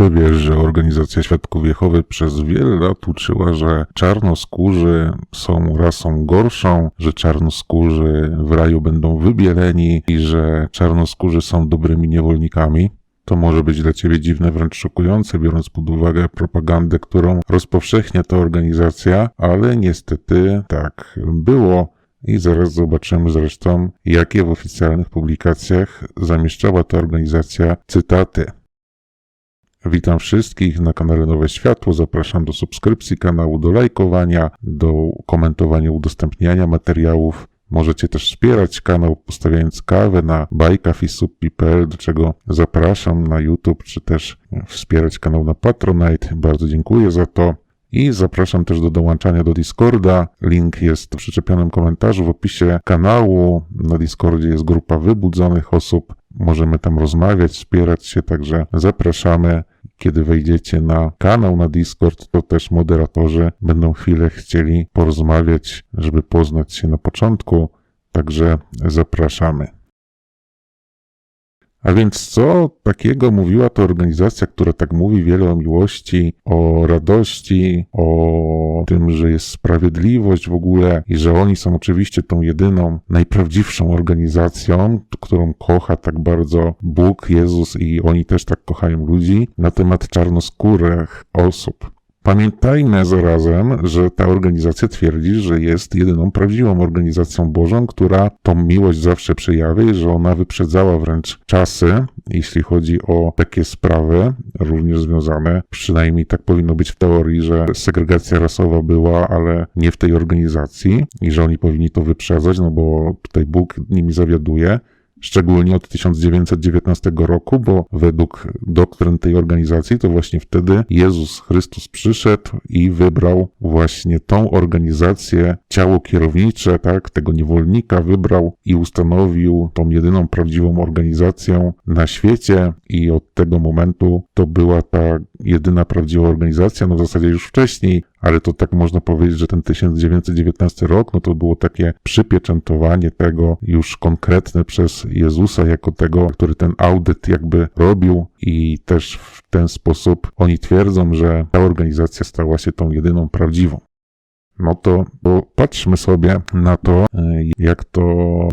Czy wiesz, że organizacja Świadków Jehowy przez wiele lat uczyła, że czarnoskórzy są rasą gorszą, że czarnoskórzy w raju będą wybieleni i że czarnoskórzy są dobrymi niewolnikami? To może być dla ciebie dziwne, wręcz szokujące, biorąc pod uwagę propagandę, którą rozpowszechnia ta organizacja, ale niestety tak było. I zaraz zobaczymy zresztą, jakie w oficjalnych publikacjach zamieszczała ta organizacja cytaty. Witam wszystkich na kanale Nowe Światło. Zapraszam do subskrypcji kanału, do lajkowania, do komentowania, udostępniania materiałów. Możecie też wspierać kanał postawiając kawę na bajkafisub.pl, do czego zapraszam na YouTube, czy też wspierać kanał na Patronite. Bardzo dziękuję za to. I zapraszam też do dołączania do Discorda. Link jest w przyczepionym komentarzu w opisie kanału. Na Discordzie jest grupa wybudzonych osób. Możemy tam rozmawiać, wspierać się, także zapraszamy. Kiedy wejdziecie na kanał na Discord, to też moderatorzy będą chwilę chcieli porozmawiać, żeby poznać się na początku. Także zapraszamy. A więc co takiego mówiła ta organizacja, która tak mówi wiele o miłości, o radości, o tym, że jest sprawiedliwość w ogóle i że oni są oczywiście tą jedyną, najprawdziwszą organizacją, którą kocha tak bardzo Bóg, Jezus i oni też tak kochają ludzi, na temat czarnoskórych osób. Pamiętajmy zarazem, że ta organizacja twierdzi, że jest jedyną prawdziwą organizacją Bożą, która tą miłość zawsze przejawia i że ona wyprzedzała wręcz czasy, jeśli chodzi o takie sprawy, również związane, przynajmniej tak powinno być w teorii, że segregacja rasowa była, ale nie w tej organizacji i że oni powinni to wyprzedzać, no bo tutaj Bóg nimi zawiaduje szczególnie od 1919 roku, bo według doktryn tej organizacji to właśnie wtedy Jezus Chrystus przyszedł i wybrał właśnie tą organizację, ciało kierownicze, tak, tego niewolnika wybrał i ustanowił tą jedyną prawdziwą organizacją na świecie. I od tego momentu to była ta jedyna prawdziwa organizacja, no w zasadzie już wcześniej ale to tak można powiedzieć, że ten 1919 rok, no to było takie przypieczętowanie tego już konkretne przez Jezusa jako tego, który ten audyt jakby robił i też w ten sposób oni twierdzą, że ta organizacja stała się tą jedyną prawdziwą. No to bo patrzmy sobie na to, jak to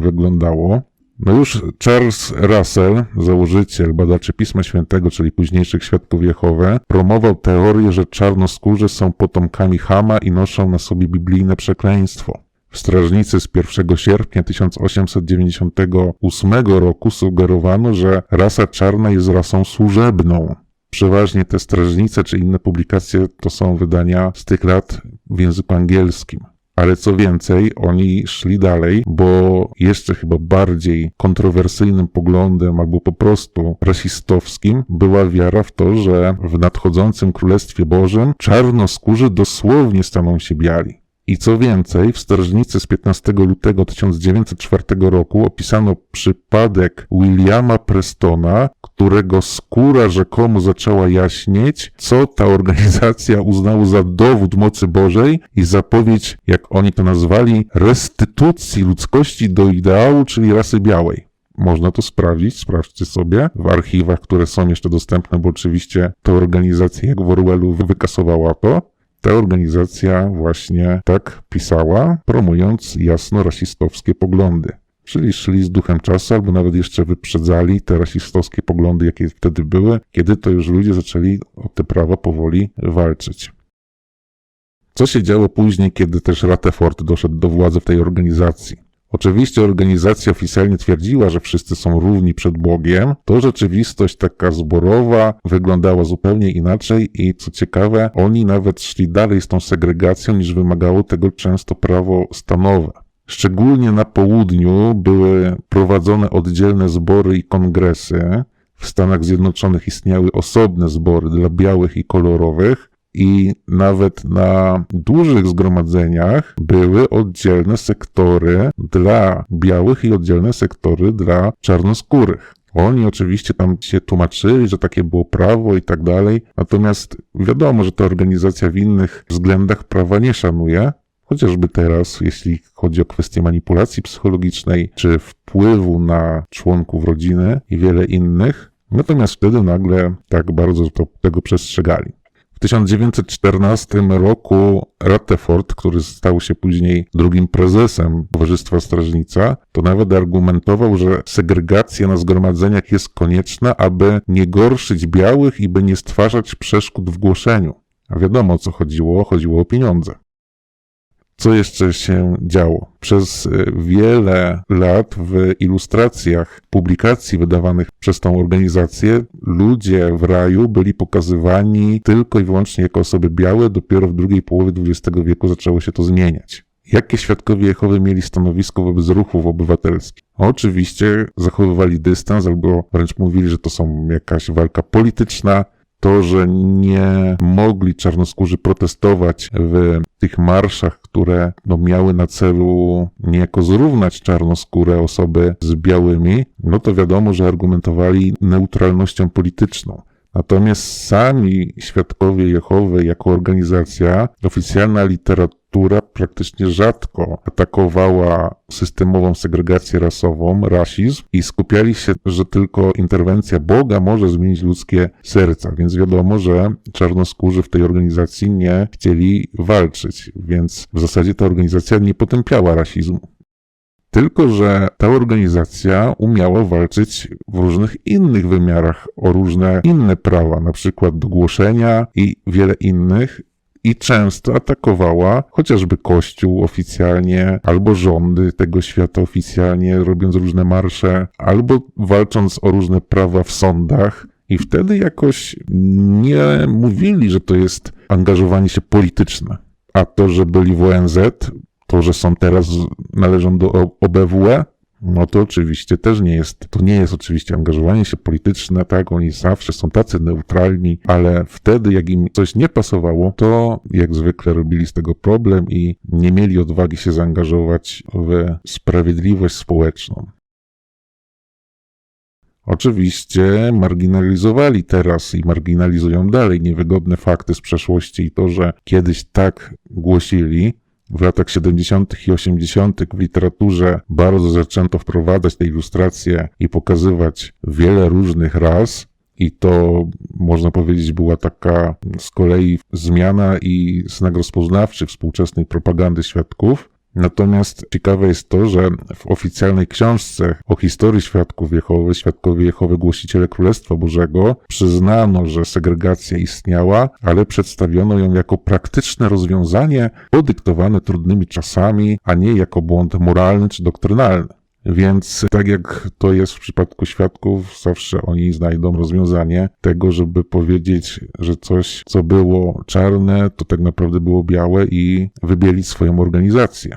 wyglądało. No już Charles Russell, założyciel badaczy Pisma Świętego, czyli późniejszych Świadków Jehowe, promował teorię, że czarnoskórzy są potomkami Hama i noszą na sobie biblijne przekleństwo. W strażnicy z 1 sierpnia 1898 roku sugerowano, że rasa czarna jest rasą służebną. Przeważnie te strażnice czy inne publikacje to są wydania z tych lat w języku angielskim. Ale co więcej, oni szli dalej, bo jeszcze chyba bardziej kontrowersyjnym poglądem albo po prostu rasistowskim była wiara w to, że w nadchodzącym Królestwie Bożym czarnoskórzy dosłownie staną się biali. I co więcej, w strażnicy z 15 lutego 1904 roku opisano przypadek Williama Prestona, którego skóra rzekomo zaczęła jaśnieć, co ta organizacja uznała za dowód mocy Bożej i zapowiedź, jak oni to nazwali, restytucji ludzkości do ideału, czyli rasy białej. Można to sprawdzić, sprawdźcie sobie w archiwach, które są jeszcze dostępne, bo oczywiście ta organizacja jak w Orwellu wykasowała to ta organizacja właśnie tak pisała, promując jasno rasistowskie poglądy. Czyli szli z duchem czasu, albo nawet jeszcze wyprzedzali te rasistowskie poglądy, jakie wtedy były, kiedy to już ludzie zaczęli o te prawa powoli walczyć. Co się działo później, kiedy też Rutherford doszedł do władzy w tej organizacji? Oczywiście organizacja oficjalnie twierdziła, że wszyscy są równi przed Bogiem. To rzeczywistość taka zborowa wyglądała zupełnie inaczej i co ciekawe, oni nawet szli dalej z tą segregacją niż wymagało tego często prawo stanowe. Szczególnie na południu były prowadzone oddzielne zbory i kongresy. W Stanach Zjednoczonych istniały osobne zbory dla białych i kolorowych, i nawet na dużych zgromadzeniach były oddzielne sektory dla białych i oddzielne sektory dla czarnoskórych. Oni oczywiście tam się tłumaczyli, że takie było prawo i tak dalej, natomiast wiadomo, że ta organizacja w innych względach prawa nie szanuje, chociażby teraz, jeśli chodzi o kwestię manipulacji psychologicznej czy wpływu na członków rodziny i wiele innych, Natomiast wtedy nagle tak bardzo to, tego przestrzegali. W 1914 roku Rutherford, który stał się później drugim prezesem Towarzystwa Strażnica, to nawet argumentował, że segregacja na zgromadzeniach jest konieczna, aby nie gorszyć białych i by nie stwarzać przeszkód w głoszeniu. A wiadomo o co chodziło, chodziło o pieniądze. Co jeszcze się działo? Przez y, wiele lat w ilustracjach publikacji wydawanych przez tą organizację ludzie w raju byli pokazywani tylko i wyłącznie jako osoby białe, dopiero w drugiej połowie XX wieku zaczęło się to zmieniać. Jakie świadkowie Jehowy mieli stanowisko wobec ruchów obywatelskich? Oczywiście zachowywali dystans albo wręcz mówili, że to są jakaś walka polityczna, to, że nie mogli czarnoskórzy protestować w tych marszach, które no, miały na celu niejako zrównać czarnoskóre osoby z białymi, no to wiadomo, że argumentowali neutralnością polityczną. Natomiast sami świadkowie Jehowy jako organizacja, oficjalna literatura praktycznie rzadko atakowała systemową segregację rasową, rasizm i skupiali się, że tylko interwencja Boga może zmienić ludzkie serca. Więc wiadomo, że czarnoskórzy w tej organizacji nie chcieli walczyć, więc w zasadzie ta organizacja nie potępiała rasizmu. Tylko, że ta organizacja umiała walczyć w różnych innych wymiarach o różne inne prawa, na przykład do głoszenia i wiele innych, i często atakowała chociażby Kościół oficjalnie, albo rządy tego świata oficjalnie, robiąc różne marsze, albo walcząc o różne prawa w sądach. I wtedy jakoś nie mówili, że to jest angażowanie się polityczne. A to, że byli w ONZ, to, że są teraz, należą do OBWE, no to oczywiście też nie jest, to nie jest oczywiście angażowanie się polityczne, tak, oni zawsze są tacy neutralni, ale wtedy, jak im coś nie pasowało, to jak zwykle robili z tego problem i nie mieli odwagi się zaangażować w sprawiedliwość społeczną. Oczywiście marginalizowali teraz i marginalizują dalej niewygodne fakty z przeszłości i to, że kiedyś tak głosili, w latach 70. i 80. w literaturze bardzo zaczęto wprowadzać te ilustracje i pokazywać wiele różnych ras, i to można powiedzieć była taka z kolei zmiana i znak rozpoznawczy współczesnej propagandy świadków. Natomiast ciekawe jest to, że w oficjalnej książce o historii świadków Jehowy, świadkowie Jehowy Głosiciele Królestwa Bożego, przyznano, że segregacja istniała, ale przedstawiono ją jako praktyczne rozwiązanie podyktowane trudnymi czasami, a nie jako błąd moralny czy doktrynalny. Więc tak jak to jest w przypadku świadków, zawsze oni znajdą rozwiązanie tego, żeby powiedzieć, że coś, co było czarne, to tak naprawdę było białe i wybielić swoją organizację.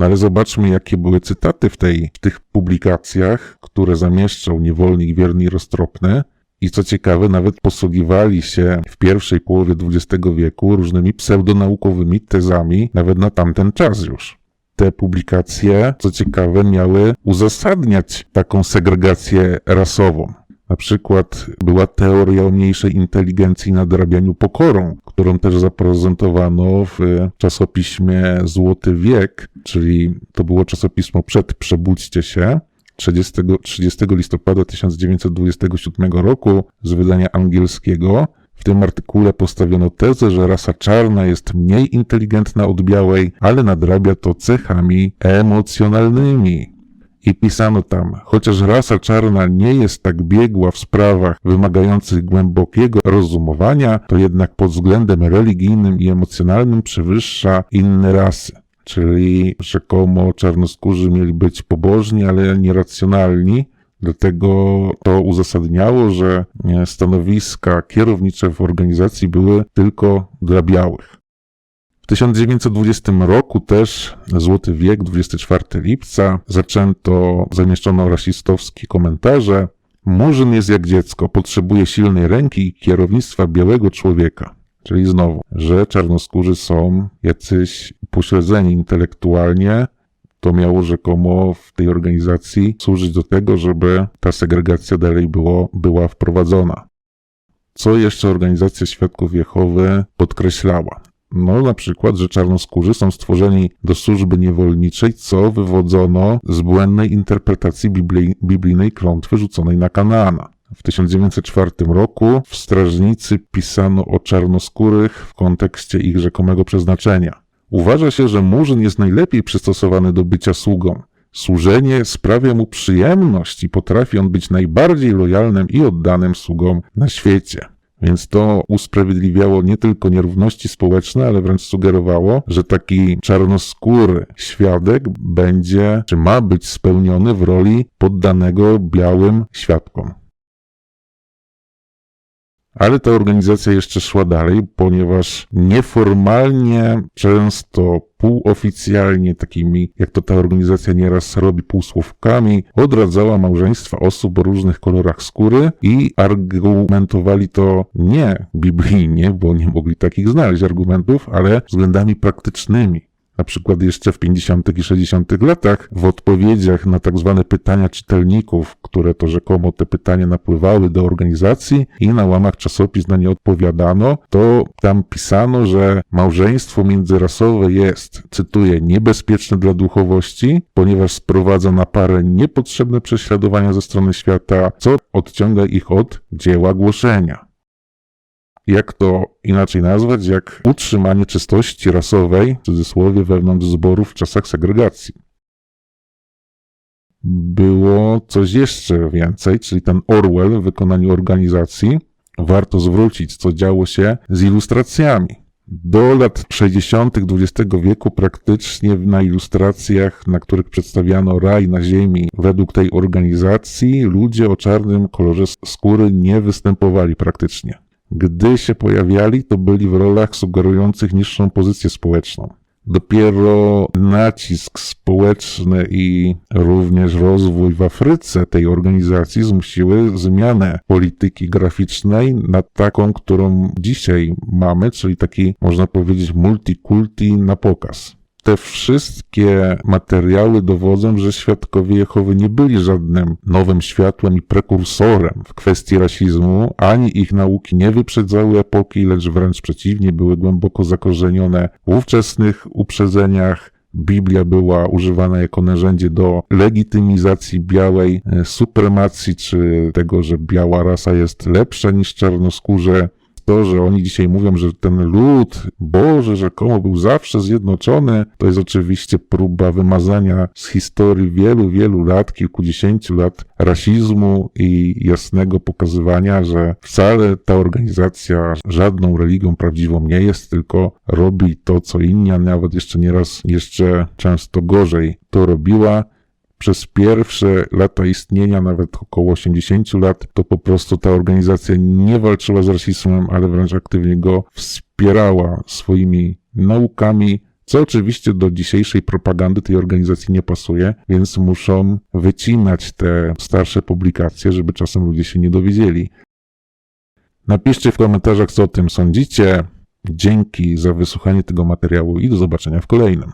No ale zobaczmy, jakie były cytaty w, tej, w tych publikacjach, które zamieszczał niewolnik wierny i roztropny. I co ciekawe, nawet posługiwali się w pierwszej połowie XX wieku różnymi pseudonaukowymi tezami, nawet na tamten czas już. Te publikacje, co ciekawe, miały uzasadniać taką segregację rasową. Na przykład była teoria o mniejszej inteligencji nadrabianiu pokorą, którą też zaprezentowano w czasopiśmie Złoty Wiek, czyli to było czasopismo przed Przebudźcie się, 30, 30 listopada 1927 roku z wydania angielskiego. W tym artykule postawiono tezę, że rasa czarna jest mniej inteligentna od białej, ale nadrabia to cechami emocjonalnymi. I pisano tam, chociaż rasa czarna nie jest tak biegła w sprawach wymagających głębokiego rozumowania, to jednak pod względem religijnym i emocjonalnym przewyższa inne rasy. Czyli rzekomo czarnoskórzy mieli być pobożni, ale nieracjonalni, Dlatego to uzasadniało, że stanowiska kierownicze w organizacji były tylko dla białych. 1920 roku też, Złoty Wiek, 24 lipca, zaczęto, zamieszczono rasistowskie komentarze. Murzyn jest jak dziecko, potrzebuje silnej ręki i kierownictwa białego człowieka. Czyli znowu, że czarnoskórzy są jacyś pośledzeni intelektualnie, to miało rzekomo w tej organizacji służyć do tego, żeby ta segregacja dalej było, była wprowadzona. Co jeszcze organizacja Świadków Jehowy podkreślała? No, na przykład, że czarnoskórzy są stworzeni do służby niewolniczej, co wywodzono z błędnej interpretacji bibli- biblijnej klątwy rzuconej na Kanaana. W 1904 roku w Strażnicy pisano o czarnoskórych w kontekście ich rzekomego przeznaczenia. Uważa się, że murzyn jest najlepiej przystosowany do bycia sługą. Służenie sprawia mu przyjemność i potrafi on być najbardziej lojalnym i oddanym sługą na świecie. Więc to usprawiedliwiało nie tylko nierówności społeczne, ale wręcz sugerowało, że taki czarnoskóry świadek będzie, czy ma być spełniony w roli poddanego białym świadkom. Ale ta organizacja jeszcze szła dalej, ponieważ nieformalnie, często półoficjalnie, takimi jak to ta organizacja nieraz robi, półsłówkami, odradzała małżeństwa osób o różnych kolorach skóry i argumentowali to nie biblijnie, bo nie mogli takich znaleźć argumentów, ale względami praktycznymi. Na przykład jeszcze w 50. i 60. latach w odpowiedziach na tak zwane pytania czytelników, które to rzekomo te pytania napływały do organizacji i na łamach czasopism na nie odpowiadano, to tam pisano, że małżeństwo międzyrasowe jest, cytuję, niebezpieczne dla duchowości, ponieważ sprowadza na parę niepotrzebne prześladowania ze strony świata, co odciąga ich od dzieła głoszenia jak to inaczej nazwać, jak utrzymanie czystości rasowej, w cudzysłowie, wewnątrz zborów w czasach segregacji. Było coś jeszcze więcej, czyli ten Orwell w wykonaniu organizacji. Warto zwrócić, co działo się z ilustracjami. Do lat 60. XX wieku praktycznie na ilustracjach, na których przedstawiano raj na ziemi według tej organizacji, ludzie o czarnym kolorze skóry nie występowali praktycznie. Gdy się pojawiali, to byli w rolach sugerujących niższą pozycję społeczną. Dopiero nacisk społeczny i również rozwój w Afryce tej organizacji zmusiły zmianę polityki graficznej na taką, którą dzisiaj mamy, czyli taki, można powiedzieć, multikulti na pokaz te wszystkie materiały dowodzą, że świadkowie Jehowy nie byli żadnym nowym światłem i prekursorem w kwestii rasizmu, ani ich nauki nie wyprzedzały epoki, lecz wręcz przeciwnie, były głęboko zakorzenione w ówczesnych uprzedzeniach. Biblia była używana jako narzędzie do legitymizacji białej e, supremacji, czy tego, że biała rasa jest lepsza niż czarnoskórze to, że oni dzisiaj mówią, że ten lud Boży rzekomo był zawsze zjednoczony, to jest oczywiście próba wymazania z historii wielu, wielu lat, kilkudziesięciu lat rasizmu i jasnego pokazywania, że wcale ta organizacja żadną religią prawdziwą nie jest, tylko robi to, co inni, a nawet jeszcze nieraz, jeszcze często gorzej to robiła przez pierwsze lata istnienia, nawet około 80 lat, to po prostu ta organizacja nie walczyła z rasizmem, ale wręcz aktywnie go wspierała swoimi naukami, co oczywiście do dzisiejszej propagandy tej organizacji nie pasuje, więc muszą wycinać te starsze publikacje, żeby czasem ludzie się nie dowiedzieli. Napiszcie w komentarzach, co o tym sądzicie. Dzięki za wysłuchanie tego materiału i do zobaczenia w kolejnym.